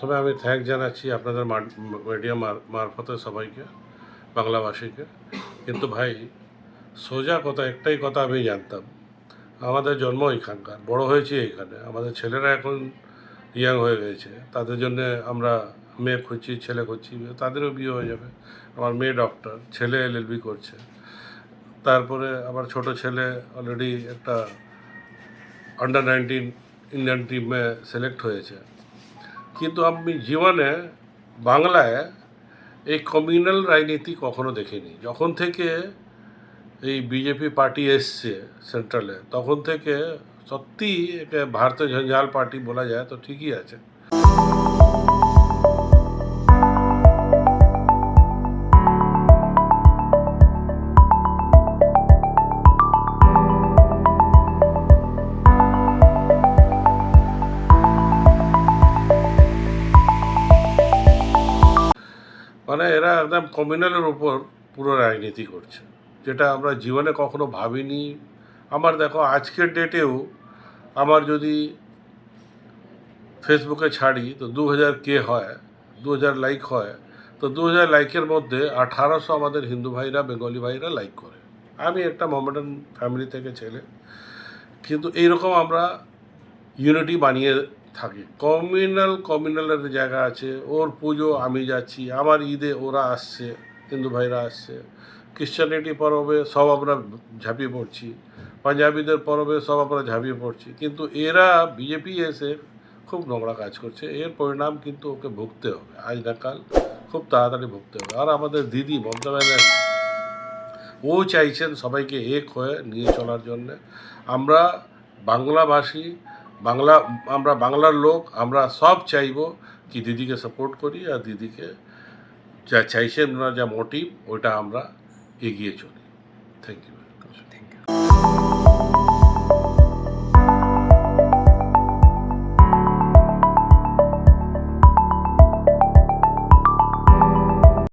প্রথমে আমি থ্যাংক জানাচ্ছি আপনাদের মিডিয়া মারফতে সবাইকে বাংলাভাষীকে কিন্তু ভাই, সোজা কথা, একটাই কথা আমি জানতাম। আমাদের জন্ম এখানকার, বড় হয়েছি এখানে। আমাদের ছেলেরা এখন ইয়াং হয়ে গেছে। তাদের জন্য আমরা মেয়ে খুঁজছি, ছেলে খুঁজছি, তাদেরও বিয়ে হয়ে যাবে। আমার মেয়ে ডক্টর ছেলে এলএলবি করছে। তারপরে আমার ছোট ছেলে অলরেডি একটা আন্ডার নাইনটিন ইন্ডিয়ান টিমে সিলেক্ট হয়েছে। কিন্তু আমি জীবনে বাংলায় এই কমিউনাল রাজনীতি কখনো দেখিনি। যখন থেকে এই বিজেপি পার্টি এসছে সেন্ট্রালে তখন থেকে সত্যি একে ভারতীয় ঝঞ্ঝাল পার্টি বলা যায়, তো ঠিকই আছে। মানে এরা একদম কমিউনালের উপর পুরো রাজনীতি করছে। যেটা আমরা জীবনে কখনো ভাবিনি। আমার দেখো, আজকের ডেটেও আমার যদি ফেসবুকে ছাড়ি, তো দু হাজার কে হয় দু হাজার লাইক হয়, তো দু হাজার লাইকের মধ্যে আঠারোশো আমাদের হিন্দু ভাইরা, বেঙ্গলি ভাইরা লাইক করে। আমি একটা মমেন্টান ফ্যামিলি থেকে ছেলে। কিন্তু এইরকম আমরা ইউনিটি বানিয়ে থাকি। কমিউনাল কমিউনালের জায়গা আছে। ওর পুজো আমি যাচ্ছি। আমার ঈদে ওরা আসছে, হিন্দু ভাইরা আসছে। ক্রিশ্চানিটি পরবে, সব আমরা ঝাঁপিয়ে পড়ছি। পাঞ্জাবিদের পরবে, সব আমরা ঝাঁপিয়ে পড়ছি। কিন্তু এরা বিজেপি এসে খুব নোংরা কাজ করছে। এর পরিণাম কিন্তু ওকে ভুগতে হবে। আজ না কাল খুব তাড়াতাড়ি ভুগতে হবে। আর আমাদের দিদি মমতা ব্যানার্জি, ও চাইছেন সবাইকে এক হয়ে নিয়ে চলার জন্যে। আমরা বাংলাভাষী বাংলা, আমরা বাংলার লোক, আমরা সব চাইব কি দিদিকে সাপোর্ট করি আর দিদিকে যা চাইছেন ওনার যা মোটিভ ওইটা আমরা এগিয়ে চলি। Thank you thank you